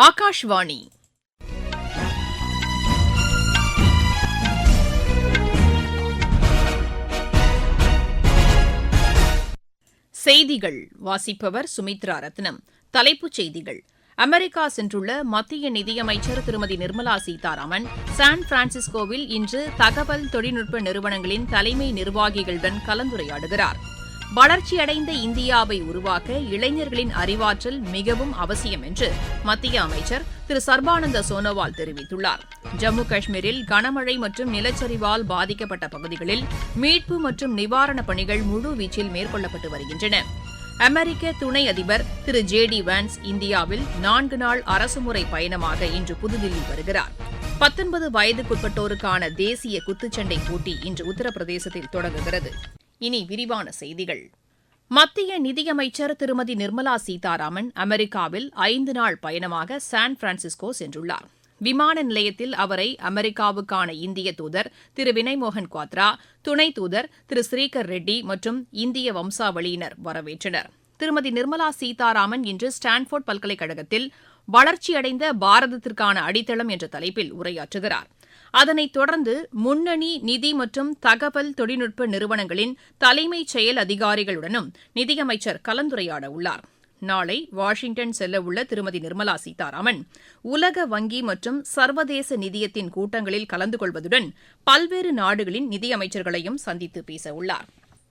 ஆகாஷ்வாணி. செய்திகள். வாசிப்பவர் சுமித்ரா ரத்னம். தலைப்புச் செய்திகள். அமெரிக்கா சென்றுள்ள மத்திய நிதியமைச்சர் திருமதி நிர்மலா சீதாராமன் சான் பிரான்சிஸ்கோவில் இன்று தகவல் தொழில்நுட்ப நிறுவனங்களின் தலைமை நிர்வாகிகளுடன் கலந்துரையாடுகிறார். வளர்ச்சியடைந்த இந்தியாவை உருவாக்க இளைஞர்களின் அறிவாற்றல் மிகவும் அவசியம் என்று மத்திய அமைச்சர் திரு சர்பானந்த சோனோவால் தெரிவித்துள்ளார். ஜம்மு காஷ்மீரில் கனமழை மற்றும் நிலச்சரிவால் பாதிக்கப்பட்ட பகுதிகளில் மீட்பு மற்றும் நிவாரணப் பணிகள் முழுவீச்சில் மேற்கொள்ளப்பட்டு வருகின்றன. அமெரிக்க துணை அதிபர் திரு ஜே டி வான்ஸ் இந்தியாவில் நான்கு நாள் அரசுமுறை பயணமாக இன்று புதுதில்லி வருகிறார். பத்தொன்பது வயதுக்குட்பட்டோருக்கான தேசிய குத்துச்சண்டை போட்டி இன்று உத்தரப்பிரதேசத்தில் தொடங்குகிறது. இனி விரிவான செய்திகள். மத்திய நிதியமைச்சர் திருமதி நிர்மலா சீதாராமன் அமெரிக்காவில் ஐந்து நாள் பயணமாக சான் பிரான்சிஸ்கோ சென்றுள்ளார். விமான நிலையத்தில் அவரை அமெரிக்காவுக்கான இந்திய தூதர் திரு வினய்மோகன் குவாத்ரா துணை தூதர் திரு ஸ்ரீகர் ரெட்டி மற்றும் இந்திய வம்சாவளியினர் வரவேற்றனர். திருமதி நிர்மலா சீதாராமன் இன்று ஸ்டான்போர்ட் பல்கலைக்கழகத்தில் வளர்ச்சியடைந்த பாரதத்திற்கான அடித்தளம் என்ற தலைப்பில் உரையாற்றுகிறார். அதனைத் தொடர்ந்து முன்னணி நிதி மற்றும் தகவல் தொழில்நுட்ப நிறுவனங்களின் தலைமைச் செயல் அதிகாரிகளுடனும் நிதியமைச்சர் கலந்துரையாட உள்ளார் நாளை வாஷிங்டன் செல்லவுள்ள திருமதி நிர்மலா சீதாராமன் உலக வங்கி மற்றும் சர்வதேச நிதியத்தின் கூட்டங்களில் கலந்து கொள்வதுடன் பல்வேறு நாடுகளின் நிதியமைச்சர்களையும் சந்தித்து பேசவுள்ளார்.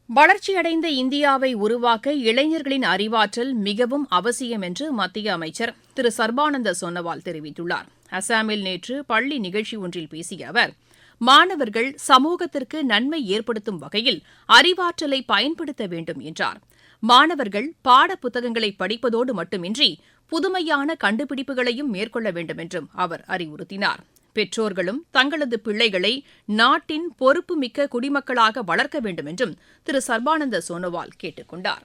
வளர்ச்சியடைந்த இந்தியாவை உருவாக்க இளைஞர்களின் அறிவாற்றல் மிகவும் அவசியம் என்று மத்திய அமைச்சர் திரு சர்பானந்த சோனோவால் தெரிவித்துள்ளார். அசாமில் நேற்று பள்ளி நிகழ்ச்சி ஒன்றில் பேசிய அவர் மாணவர்கள் சமூகத்திற்கு நன்மை ஏற்படுத்தும் வகையில் அறிவாற்றலை பயன்படுத்த வேண்டும் என்றார். மாணவர்கள் பாட புத்தகங்களை படிப்பதோடு மட்டுமின்றி புதுமையான கண்டுபிடிப்புகளையும் மேற்கொள்ள வேண்டும் என்றும் அவர் அறிவுறுத்தினார். பெற்றோர்களும் தங்களது பிள்ளைகளை நாட்டின் பொறுப்புமிக்க குடிமக்களாக வளர்க்க வேண்டும் என்றும் திரு. சர்பானந்த சோனோவால் கேட்டுக் கொண்டாா்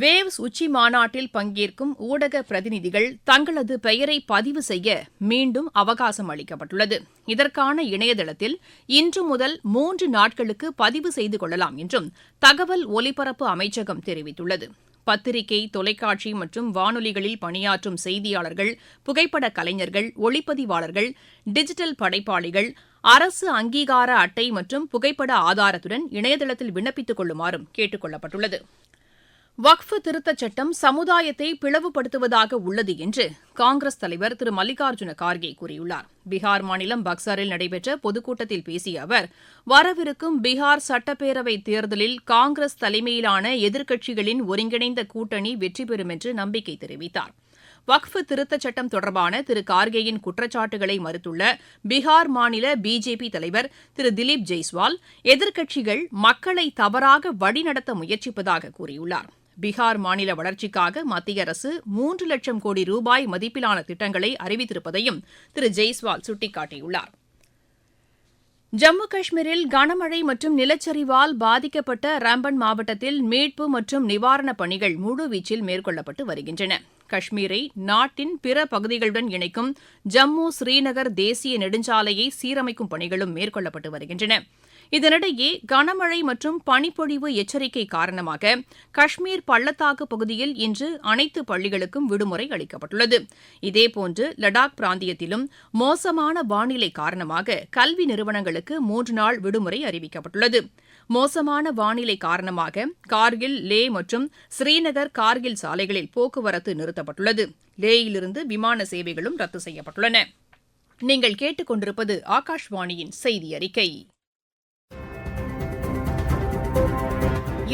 வேவ்ஸ் உச்சி மாநாட்டில் பங்கேற்கும் ஊடக பிரதிநிதிகள் தங்களது பெயரை பதிவு செய்ய மீண்டும் அவகாசம் அளிக்கப்பட்டுள்ளது. இதற்கான இணையதளத்தில் இன்று முதல் மூன்று நாட்களுக்கு பதிவு செய்து கொள்ளலாம் என்றும் தகவல் ஒலிபரப்பு அமைச்சகம் தெரிவித்துள்ளது. பத்திரிகை தொலைக்காட்சி மற்றும் வானொலிகளில் பணியாற்றும் செய்தியாளர்கள் புகைப்பட கலைஞர்கள் ஒளிப்பதிவாளர்கள் டிஜிட்டல் படைப்பாளிகள் அரசு அங்கீகார அட்டை மற்றும் புகைப்பட ஆதாரத்துடன் இணையதளத்தில் விண்ணப்பித்துக் கொள்ளுமாறும் கேட்டுக் கொள்ளப்பட்டுள்ளது. வக்ஃப் திருத்தச் சட்டம் சமுதாயத்தை பிளவுபடுத்துவதாக உள்ளது என்று காங்கிரஸ் தலைவர் திரு மல்லிகார்ஜுன கார்கே கூறியுள்ளார். பீகார் மாநிலம் பக்சாரில் நடைபெற்ற பொதுக்கூட்டத்தில் பேசிய அவர் வரவிருக்கும் பீகார் சட்டப்பேரவை தேர்தலில் காங்கிரஸ் தலைமையிலான எதிர்க்கட்சிகளின் ஒருங்கிணைந்த கூட்டணி வெற்றி பெறும் என்று நம்பிக்கை தெரிவித்தார். வக்ஃப் திருத்தச் சட்டம் தொடர்பான திரு கார்கேயின் குற்றச்சாட்டுகளை மறுத்துள்ள பீகார் மாநில பிஜேபி தலைவர் திரு திலீப் ஜெய்ஸ்வால் எதிர்க்கட்சிகள் மக்களை தவறாக வழிநடத்த முயற்சிப்பதாக கூறியுள்ளார். பீகார் மாநில வளர்ச்சிக்காக மத்திய அரசு மூன்று லட்சம் கோடி ரூபாய் மதிப்பிலான திட்டங்களை அறிவித்திருப்பதையும் திரு ஜெய்ஸ்வால் சுட்டிக்காட்டியுள்ளார். ஜம்மு காஷ்மீரில் கனமழை மற்றும் நிலச்சரிவால் பாதிக்கப்பட்ட ராம்பன் மாவட்டத்தில் மீட்பு மற்றும் நிவாரணப் பணிகள் முழுவீச்சில் மேற்கொள்ளப்பட்டு வருகின்றன. காஷ்மீரை நாட்டின் பிற பகுதிகளுடன் இணைக்கும் ஜம்மு ஸ்ரீநகர் தேசிய நெடுஞ்சாலையை சீரமைக்கும் பணிகளும் மேற்கொள்ளப்பட்டு வருகின்றன. இதனிடையே கனமழை மற்றும் பனிப்பொழிவு எச்சரிக்கை காரணமாக காஷ்மீர் பள்ளத்தாக்கு பகுதியில் இன்று அனைத்து பள்ளிகளுக்கும் விடுமுறை அளிக்கப்பட்டுள்ளது. இதேபோன்று லடாக் பிராந்தியத்திலும் மோசமான வானிலை காரணமாக கல்வி நிறுவனங்களுக்கு மூன்று நாள் விடுமுறை அறிவிக்கப்பட்டுள்ளது. மோசமான வானிலை காரணமாக கார்கில் லே மற்றும் ஸ்ரீநகர் கார்கில் சாலைகளில் போக்குவரத்து நிறுத்தப்பட்டுள்ளது. லேயிலிருந்து விமான சேவைகளும் ரத்து செய்யப்பட்டுள்ளன. நீங்கள் கேட்டுக்கொண்டிருப்பது ஆகாஷ்வாணியின் செய்தி அறிக்கை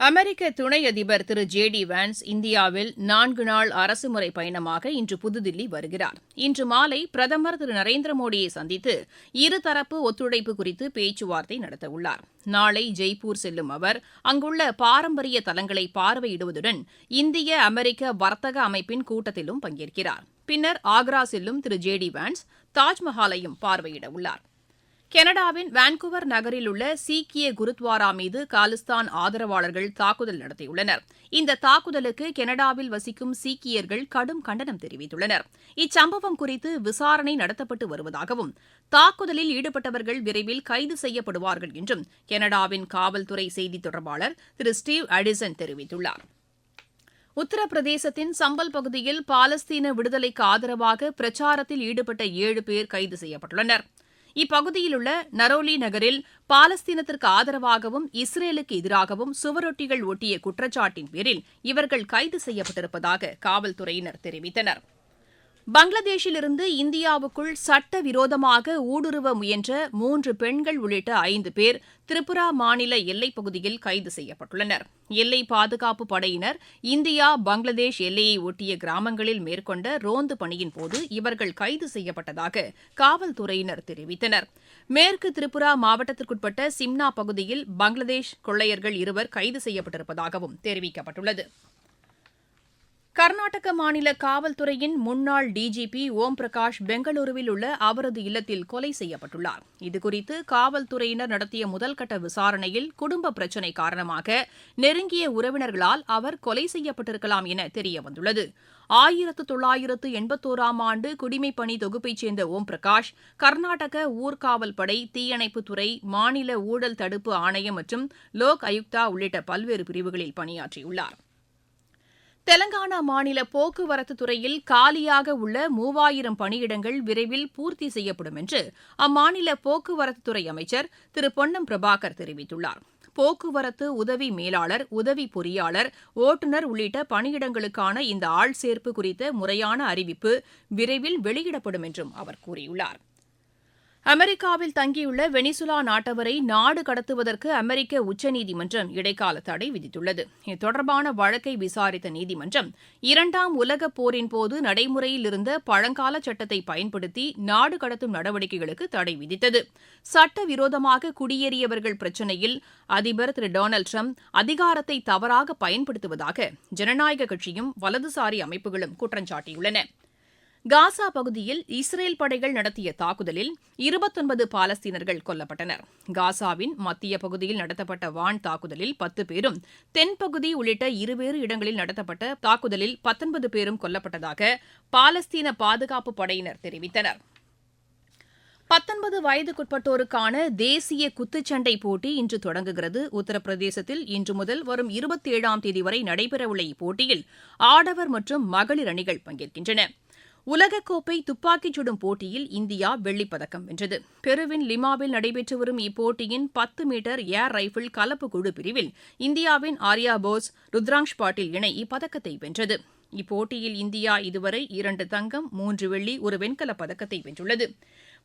அமெரிக்க துணை அதிபர் திரு ஜே டி வான்ஸ் இந்தியாவில் நான்கு நாள் அரசுமுறை பயணமாக இன்று புதுதில்லி வருகிறார். இன்று மாலை பிரதமர் திரு நரேந்திர மோடியை சந்தித்து இருதரப்பு ஒத்துழைப்பு குறித்து பேச்சுவார்த்தை நடத்தவுள்ளார் நாளை ஜெய்ப்பூர் செல்லும் அவர் அங்குள்ள பாரம்பரிய தலங்களை பார்வையிடுவதுடன் இந்திய அமெரிக்க வர்த்தக அமைப்பின் கூட்டத்திலும் பங்கேற்கிறார். பின்னர் ஆக்ரா செல்லும் திரு ஜே டி வான்ஸ் தாஜ்மஹாலையும் பார்வையிட உள்ளார். கனடாவின் வான்கூவர் நகரில் உள்ள சீக்கிய குருத்வாரா மீது காலிஸ்தான் ஆதரவாளர்கள் தாக்குதல் நடத்தியுள்ளனர். இந்த தாக்குதலுக்கு கனடாவில் வசிக்கும் சீக்கியர்கள் கடும் கண்டனம் தெரிவித்துள்ளனர். இச்சம்பவம் குறித்து விசாரணை நடத்தப்பட்டு வருவதாகவும் தாக்குதலில் ஈடுபட்டவர்கள் விரைவில் கைது செய்யப்படுவார்கள் என்றும் கனடாவின் காவல்துறை செய்தி தொடர்பாளர் திரு ஸ்டீவ் அடிசன் தெரிவித்துள்ளார். உத்தரப்பிரதேசத்தின் சம்பல் பகுதியில் பாலஸ்தீன விடுதலைக்கு ஆதரவாக பிரச்சாரத்தில் ஈடுபட்ட ஏழு பேர் கைது செய்யப்பட்டுள்ளனர். இப்பகுதியில் உள்ள நரோலி நகரில் பாலஸ்தீனத்திற்கு ஆதரவாகவும் இஸ்ரேலுக்கு எதிராகவும் சுவரொட்டிகள் ஒட்டிய குற்றச்சாட்டின் பேரில் இவர்கள் கைது செய்யப்பட்டிருப்பதாக காவல்துறையினர் தெரிவித்தனர். பங்களாதேஷிலிருந்து இந்தியாவுக்குள் சட்டவிரோதமாக ஊடுருவ முயன்ற மூன்று பெண்கள் உள்ளிட்ட ஐந்து பேர் திரிபுரா மாநில எல்லைப் பகுதியில் கைது செய்யப்பட்டுள்ளனர். எல்லை பாதுகாப்பு படையினர் இந்தியா பங்களாதேஷ் எல்லையை ஒட்டிய கிராமங்களில் மேற்கொண்ட ரோந்து பணியின் போது இவர்கள் கைது செய்யப்பட்டதாக காவல்துறையினர் தெரிவித்தனர். மேற்கு திரிபுரா மாவட்டத்திற்குட்பட்ட சிம்னா பகுதியில் பங்களாதேஷ் கொள்ளையர்கள் இருவர் கைது செய்யப்பட்டிருப்பதாகவும் தெரிவிக்கப்பட்டுள்ளது. கர்நாடக மாநில காவல்துறையின் முன்னாள் டிஜிபி ஓம் பிரகாஷ் பெங்களூருவில் உள்ள அவரது இல்லத்தில் கொலை செய்யப்பட்டுள்ளார். இதுகுறித்து காவல்துறையினர் நடத்திய முதல்கட்ட விசாரணையில் குடும்ப பிரச்சினை காரணமாக நெருங்கிய உறவினர்களால் அவர் கொலை செய்யப்பட்டிருக்கலாம் என தெரியவந்துள்ளது. ஆயிரத்து தொள்ளாயிரத்து எண்பத்தோராம் ஆண்டு குடிமைப்பணி தொகுப்பைச் சேர்ந்த ஓம் பிரகாஷ் கர்நாடக ஊர்காவல் படை தீயணைப்புத்துறை மாநில ஊழல் தடுப்பு ஆணையம் மற்றும் லோக் ஆயுக்தா உள்ளிட்ட பல்வேறு பிரிவுகளில் பணியாற்றியுள்ளார். தெலங்கானா மாநில போக்குவரத்து துறையில் காலியாக உள்ள மூவாயிரம் பணியிடங்கள் விரைவில் பூர்த்தி செய்யப்படும் என்று அம்மாநில போக்குவரத்துத்துறை அமைச்சர் திரு. பொன்னம் பிரபாகர் தெரிவித்துள்ளார். போக்குவரத்து உதவி மேலாளர் உதவி பொறியாளர் ஓட்டுநர் உள்ளிட்ட பணியிடங்களுக்கான இந்த ஆள் சேர்ப்பு குறித்த முறையான அறிவிப்பு விரைவில் வெளியிடப்படும் என்றும் அவர் கூறியுள்ளார். அமெரிக்காவில் தங்கியுள்ள வெனிசுலா நாட்டவரை நாடு கடத்துவதற்கு அமெரிக்க உச்சநீதிமன்றம் இடைக்கால தடை விதித்துள்ளது. இது தொடர்பான வழக்கை விசாரித்த நீதிமன்றம் இரண்டாம் உலகப் போரின் போது நடைமுறையில் இருந்த பழங்கால சட்டத்தை பயன்படுத்தி நாடு கடத்தும் நடவடிக்கைகளுக்கு தடை விதித்தது. சட்டவிரோதமாக குடியேறியவர்கள் பிரச்சினையில் அதிபர் திரு டொனால்டு ட்ரம்ப் அதிகாரத்தை தவறாக பயன்படுத்துவதாக ஜனநாயக கட்சியும் வலதுசாரி அமைப்புகளும் குற்றம் சாட்டியுள்ளன காசா பகுதியில் இஸ்ரேல் படைகள் நடத்திய தாக்குதலில் இருபத்தொன்பது பாலஸ்தீனர்கள் கொல்லப்பட்டனர். காசாவின் மத்திய பகுதியில் நடத்தப்பட்ட வான் தாக்குதலில் பத்து பேரும் தென்பகுதி உள்ளிட்ட இருவேறு இடங்களில் நடத்தப்பட்ட தாக்குதலில் பத்தொன்பது பேரும் கொல்லப்பட்டதாக பாலஸ்தீன பாதுகாப்பு படையினர் தெரிவித்தனர். பத்தொன்பது வயதுக்குட்பட்டோருக்கான தேசிய குத்துச்சண்டை போட்டி இன்று தொடங்குகிறது. உத்தரப்பிரதேசத்தில் இன்று முதல் வரும் இருபத்தி ஏழாம் தேதி வரை நடைபெறவுள்ள இப்போட்டியில் ஆடவர் மற்றும் மகளிர் அணிகள் பங்கேற்கின்றன. உலகக்கோப்பை துப்பாக்கிச் சுடும் போட்டியில் இந்தியா வெள்ளிப்பதக்கம் வென்றது. பெருவின் லிமாவில் நடைபெற்று வரும் இப்போட்டியின் பத்து மீட்டர் ஏர் ரைபிள் கலப்பு குழு பிரிவில் இந்தியாவின் ஆர்யா போஸ் ருத்ராங்ஷ் பாட்டில் இணை இப்பதக்கத்தை வென்றது. இப்போட்டியில் இந்தியா இதுவரை இரண்டு தங்கம் மூன்று வெள்ளி ஒரு வெண்கலப் பதக்கத்தை வென்றுள்ளது.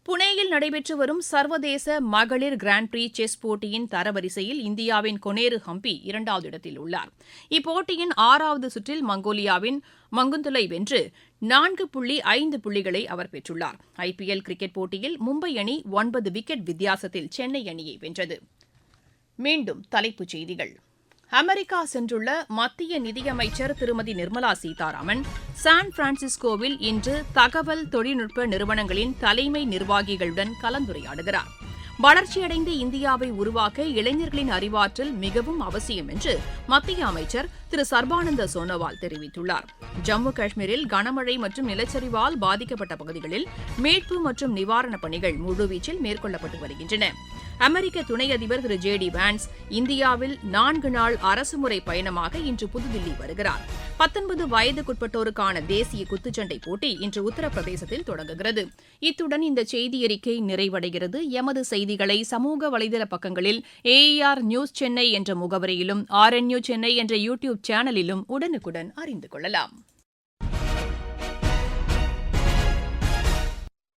புனேயில் நடைபெற்று வரும் சர்வதேச மகளிர் கிராண்ட் பிரீ செஸ் போட்டியின் தரவரிசையில் இந்தியாவின் கொனேரு ஹம்பி இரண்டாவது இடத்தில் உள்ளார். இப்போட்டியின் ஆறாவது சுற்றில் மங்கோலியாவின் மங்குந்துலை வென்று நான்கு புள்ளி ஐந்து புள்ளிகளை அவர் பெற்றுள்ளார். ஐபிஎல் கிரிக்கெட் போட்டியில் மும்பை அணி ஒன்பது விக்கெட் வித்தியாசத்தில் சென்னை அணியை வென்றது. மீண்டும் தலைப்புச் செய்திகள். அமெரிக்கா சென்றுள்ள மத்திய நிதியமைச்சர் திருமதி நிர்மலா சீதாராமன் சான் பிரான்சிஸ்கோவில் இன்று தகவல் தொழில்நுட்ப நிறுவனங்களின் தலைமை நிர்வாகிகளுடன் கலந்துரையாடுகிறார். வளர்ச்சியடைந்த இந்தியாவை உருவாக்க இளைஞர்களின் அறிவாற்றல் மிகவும் அவசியம் என்று மத்திய அமைச்சர் திரு சர்பானந்த சோனோவால் தெரிவித்துள்ளார். ஜம்மு காஷ்மீரில் கனமழை மற்றும் நிலச்சரிவால் பாதிக்கப்பட்ட பகுதிகளில் மீட்பு மற்றும் நிவாரணப் பணிகள் முழுவீச்சில் மேற்கொள்ளப்பட்டு வருகின்றன. அமெரிக்க துணை அதிபர் திரு ஜே டி வான்ஸ் இந்தியாவில் நான்கு நாள் அரசுமுறை பயணமாக இன்று புதுதில்லி வருகிறார். பத்தொன்பது வயதுக்குட்பட்டோருக்கான தேசிய குத்துச்சண்டை போட்டி இன்று உத்தரப்பிரதேசத்தில் தொடங்குகிறது. இத்துடன் இந்த செய்தியறிக்கை நிறைவடைகிறது. எமது செய்திகளை சமூக வலைதள பக்கங்களில் ஏஆர் நியூஸ் சென்னை என்ற முகவரியிலும் ஆர் என் சென்னை என்ற யூ டியூப் சேனலிலும் உடனுக்குடன் அறிந்து கொள்ளலாம்.